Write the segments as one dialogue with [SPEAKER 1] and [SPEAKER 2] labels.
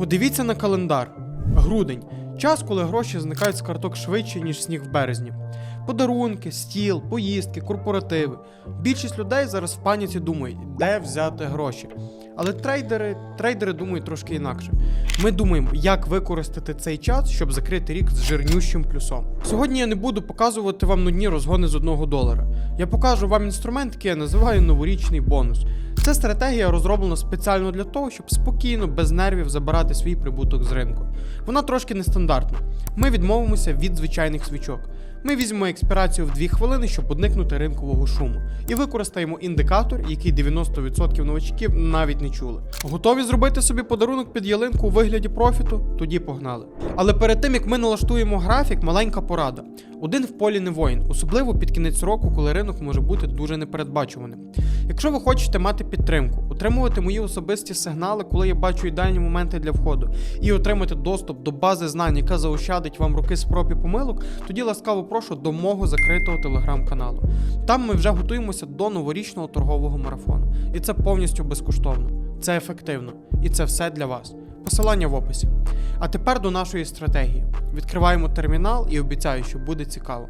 [SPEAKER 1] Подивіться на календар. Грудень. Час, коли гроші зникають з карток швидше, ніж сніг в березні. Подарунки, стіл, поїздки, корпоративи. Більшість людей зараз в паніці думають, де взяти гроші. Але трейдери, трейдери думають трошки інакше. Ми думаємо, як використати цей час, щоб закрити рік з жирнющим плюсом. Сьогодні я не буду показувати вам нудні розгони з одного долара. Я покажу вам інструмент, який я називаю новорічний бонус. Ця стратегія розроблена спеціально для того, щоб спокійно, без нервів забирати свій прибуток з ринку. Вона трошки нестандартна. Ми відмовимося від звичайних свічок. Ми візьмемо експірацію в 2 хвилини, щоб уникнути ринкового шуму, і використаємо індикатор, який 90% новачків навіть не чули. Готові зробити собі подарунок під ялинку у вигляді профіту? Тоді погнали. Але перед тим як ми налаштуємо графік, маленька порада. Один в полі не воїн, особливо під кінець року, коли ринок може бути дуже непередбачуваним. Якщо ви хочете мати підтримку, отримувати мої особисті сигнали, коли я бачу ідеальні моменти для входу, і отримати доступ до бази знань, яка заощадить вам роки спроб і помилок, тоді ласкаво прошу до мого закритого телеграм-каналу. Там ми вже готуємося до новорічного торгового марафону. І це повністю безкоштовно, це ефективно, і це все для вас. Посилання в описі. А тепер до нашої стратегії. Відкриваємо термінал і обіцяю, що буде цікаво.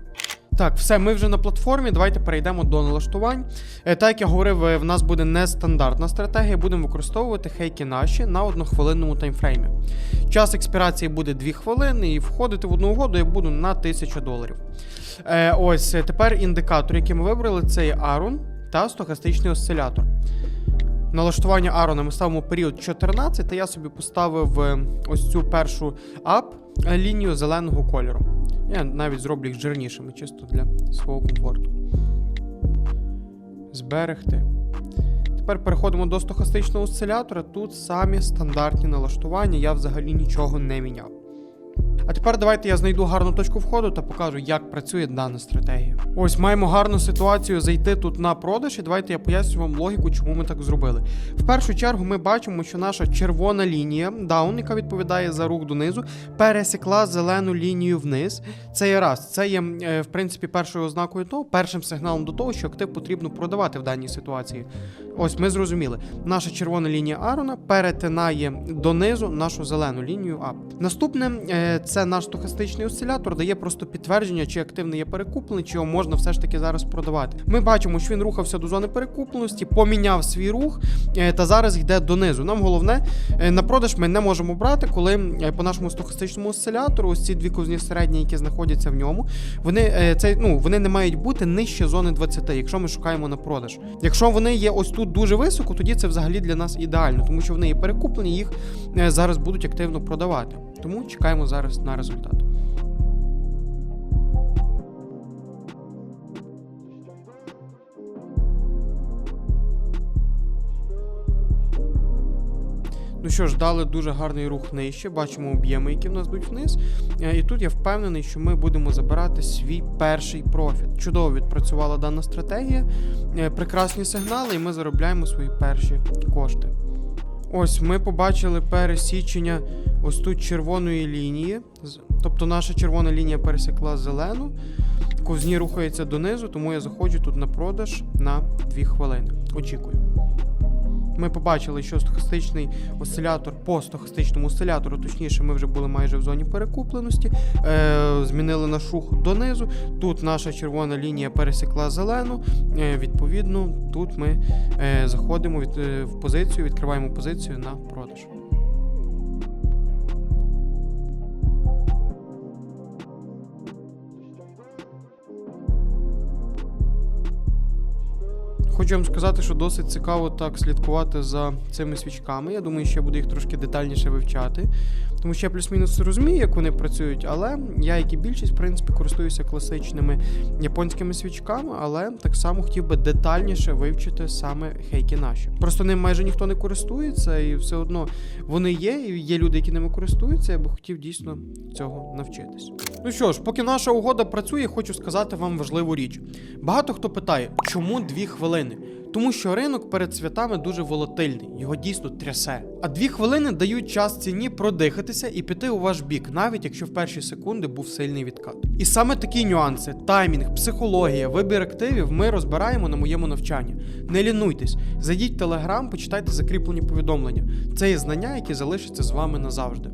[SPEAKER 1] Так, все, ми вже на платформі. Давайте перейдемо до налаштувань. Е, Так як я говорив, е, в нас буде нестандартна стратегія. Будемо використовувати хейки наші на однохвилинному таймфреймі. Час експірації буде 2 хвилини, і входити в одну угоду я буду на 1000 доларів. Е, ось тепер індикатор, який ми вибрали, це Arun та стохастичний осцилятор. Налаштування Арона ми ставимо період 14, та я собі поставив е, ось цю першу ап е, лінію зеленого кольору. Я навіть зроблю їх жирнішими, чисто для свого комфорту. Зберегти. Тепер переходимо до стохастичного осцилятора. Тут самі стандартні налаштування, я взагалі нічого не міняв. А тепер давайте я знайду гарну точку входу та покажу, як працює дана стратегія. Ось маємо гарну ситуацію зайти тут на продаж, і давайте я поясню вам логіку, чому ми так зробили. В першу чергу ми бачимо, що наша червона лінія, даун, яка відповідає за рух донизу, пересікла зелену лінію вниз. Це є раз. Це є, е, в принципі, першою ознакою того, першим сигналом до того, що актив потрібно продавати в даній ситуації. Ось ми зрозуміли. Наша червона лінія Арона перетинає донизу нашу зелену лінію ап. Наступне е, це наш стохастичний осцилятор, дає просто підтвердження, чи активний є перекуплений, чи його можна все ж таки зараз продавати. Ми бачимо, що він рухався до зони перекупленості, поміняв свій рух е, та зараз йде донизу. Нам головне е, на продаж ми не можемо брати, коли е, по нашому стохастичному осцилятору, ось ці дві ковзні середні, які знаходяться в ньому, вони це ну вони не мають бути нижче зони 20, якщо ми шукаємо на продаж. Якщо вони є ось тут дуже високо, тоді це взагалі для нас ідеально, тому що вони є перекуплені, їх зараз будуть активно продавати. Тому чекаємо зараз на результат. Ну що ж, дали дуже гарний рух нижче, бачимо об'єми, які в нас йдуть вниз. Е, І тут я впевнений, що ми будемо забирати свій перший профіт. Чудово відпрацювала дана стратегія, е, прекрасні сигнали, і ми заробляємо свої перші кошти. Ось ми побачили пересічення ось тут червоної лінії. Тобто наша червона лінія пересікла зелену. Ковзні рухається донизу, тому я заходжу тут на продаж на 2 хвилини. Очікую. Ми побачили, що стохастичний осцилятор по стохастичному осцилятору, точніше, ми вже були майже в зоні перекупленості. Е, змінили наш рух донизу. Тут наша червона лінія пересікла зелену. Е, відповідно, тут ми е, заходимо від, е, в позицію, відкриваємо позицію на продаж. Хочу вам сказати, що досить цікаво так слідкувати за цими свічками. Я думаю, я буду їх трошки детальніше вивчати, тому що я плюс-мінус розумію, як вони працюють, але я, як і більшість, в принципі, користуюся класичними японськими свічками, але так само хотів би детальніше вивчити саме хейки наші. Просто ним майже ніхто не користується, і все одно вони є, і є люди, які ними користуються. Я би хотів дійсно цього навчитись. Ну що ж, поки наша угода працює, хочу сказати вам важливу річ. Багато хто питає, чому дві хвилини? Тому що ринок перед святами дуже волатильний, його дійсно трясе. А дві хвилини дають час ціні продихатися і піти у ваш бік, навіть якщо в перші секунди був сильний відкат. І саме такі нюанси, таймінг, психологія, вибір активів ми розбираємо на моєму навчанні. Не лінуйтесь, зайдіть в телеграм, почитайте закріплені повідомлення. Це є знання, які залишаться з вами назавжди.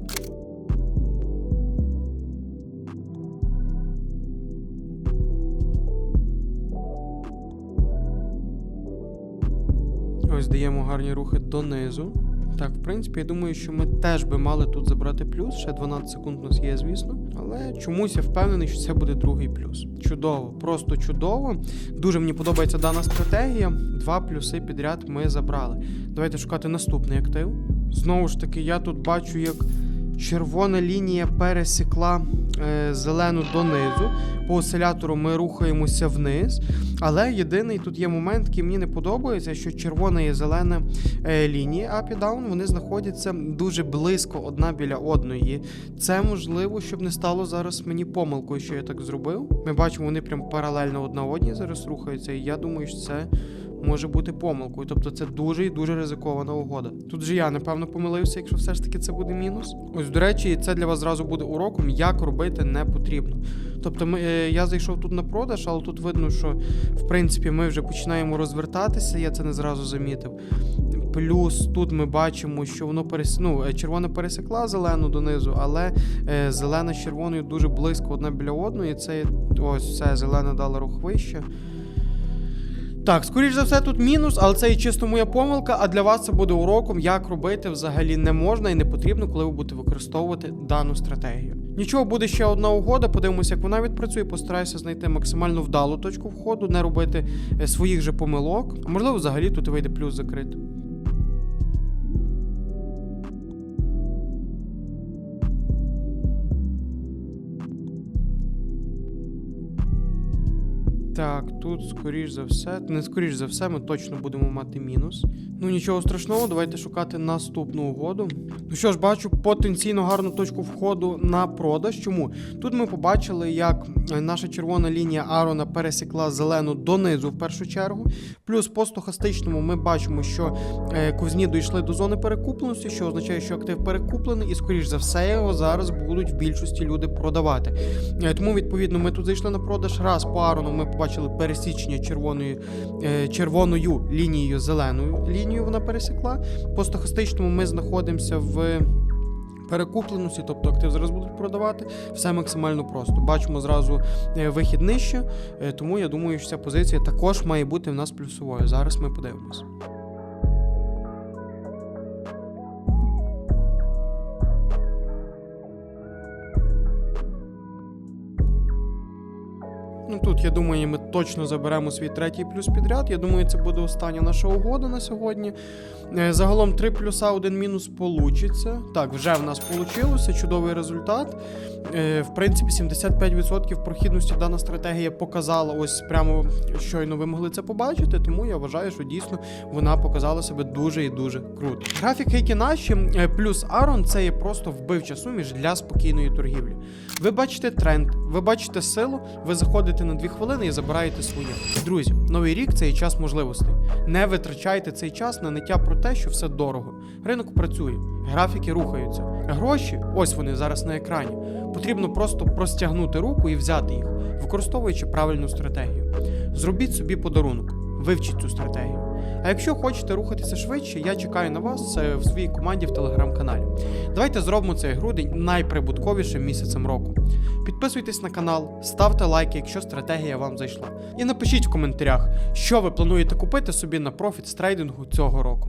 [SPEAKER 1] Ось даємо гарні рухи донизу. Так, в принципі, я думаю, що ми теж би мали тут забрати плюс. Ще 12 секунд у нас є, звісно. Але чомусь я впевнений, що це буде другий плюс. Чудово, просто чудово. Дуже мені подобається дана стратегія. Два плюси підряд ми забрали. Давайте шукати наступний актив. Знову ж таки, я тут бачу, як червона лінія пересікла е, зелену донизу. По осцилятору ми рухаємося вниз. Але єдиний тут є момент, який мені не подобається, що червона і зелена е, лінії up і down, вони знаходяться дуже близько одна біля одної. І це можливо, щоб не стало зараз мені помилкою, що я так зробив. Ми бачимо, вони прям паралельно одна одній зараз рухаються, і я думаю, що це. Може бути помилкою, тобто це дуже і дуже ризикована угода. Тут же я напевно помилився, якщо все ж таки це буде мінус. Ось до речі, це для вас зразу буде уроком, як робити не потрібно. Тобто, ми, е, я зайшов тут на продаж, але тут видно, що в принципі ми вже починаємо розвертатися. Я це не зразу замітив. Плюс тут ми бачимо, що воно перес... ну, е, червона пересекла зелену донизу, але е, зелена з червоною дуже близько одна біля одної. Це ось все зелена дала рух вище. Так, скоріш за все, тут мінус, але це і чисто моя помилка. А для вас це буде уроком, як робити взагалі не можна і не потрібно, коли ви будете використовувати дану стратегію. Нічого, буде ще одна угода. Подивимося, як вона відпрацює. Постараюся знайти максимально вдалу точку входу, не робити е, своїх же помилок. А можливо, взагалі тут вийде плюс закрити. Так, тут скоріш за все, не скоріш за все, ми точно будемо мати мінус. Ну нічого страшного, давайте шукати наступну угоду. Ну що ж, бачу потенційно гарну точку входу на продаж. Чому? Тут ми побачили, як наша червона лінія Арона пересікла зелену донизу в першу чергу. Плюс по стохастичному ми бачимо, що е, ковзні дійшли до зони перекупленості, що означає, що актив перекуплений, і скоріш за все його зараз будуть в більшості люди продавати. Е, Тому, відповідно, ми тут зайшли на продаж. Раз по Арону ми побачили пересічення червоною, е, червоною лінією, зеленою лінією вона пересікла. По стохастичному ми знаходимося в. Перекупленості, тобто актив зараз будуть продавати, все максимально просто. Бачимо зразу е, вихід нижче, е, тому я думаю, що ця позиція також має бути в нас плюсовою. Зараз ми подивимось. Ну тут, я думаю, ми точно заберемо свій третій плюс підряд. Я думаю, це буде остання наша угода на сьогодні. Е, Загалом 3 плюса, 1 мінус получиться. Так, вже в нас вийшло, чудовий результат. Е, В принципі, 75% прохідності дана стратегія показала. Ось прямо щойно ви могли це побачити. Тому я вважаю, що дійсно вона показала себе дуже і дуже круто. Графік які наші е, плюс Арон це є просто вбивча суміш для спокійної торгівлі. Ви бачите тренд, ви бачите силу, ви заходите на 2 хвилини і забираєте своє. Друзі, новий рік це і час можливостей. Не витрачайте цей час на ниття про те, що все дорого. Ринок працює, графіки рухаються. Гроші, ось вони зараз на екрані. Потрібно просто простягнути руку і взяти їх, використовуючи правильну стратегію. Зробіть собі подарунок, вивчіть цю стратегію. А якщо хочете рухатися швидше, я чекаю на вас е, в своїй команді в телеграм-каналі. Давайте зробимо цей грудень найприбутковішим місяцем року. Підписуйтесь на канал, ставте лайки, якщо стратегія вам зайшла. І напишіть в коментарях, що ви плануєте купити собі на профіт з трейдингу цього року.